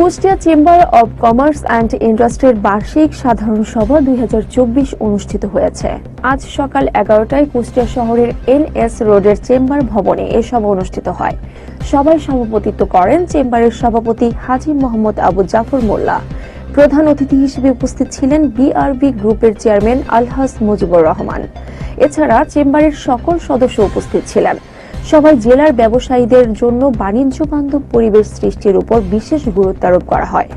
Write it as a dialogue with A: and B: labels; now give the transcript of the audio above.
A: Kushtia chamber of commerce and ইন্ডাস্ট্রির বার্ষিক সাধারণ সভা দুই হাজার চব্বিশ অনুষ্ঠিত হয়েছে। আজ সকাল এগারোটায় কুষ্টিয়া শহরের এন এস রোডের চেম্বার ভবনে এ সভা অনুষ্ঠিত হয়। সভায় সভাপতিত্ব করেন চেম্বারের সভাপতি হাজি মোহাম্মদ আবু জাফর মোল্লা। প্রধান অতিথি হিসেবে উপস্থিত ছিলেন বিআরবি গ্রুপের চেয়ারম্যান আলহাস মুজিবুর রহমান। এছাড়া চেম্বারের সকল সদস্য উপস্থিত ছিলেন। সবাই জেলার ব্যবসায়ীদের জন্য বাণিজ্য বান্ধব পরিবেশ সৃষ্টির উপর বিশেষ গুরুত্ব আরোপ করা হয়।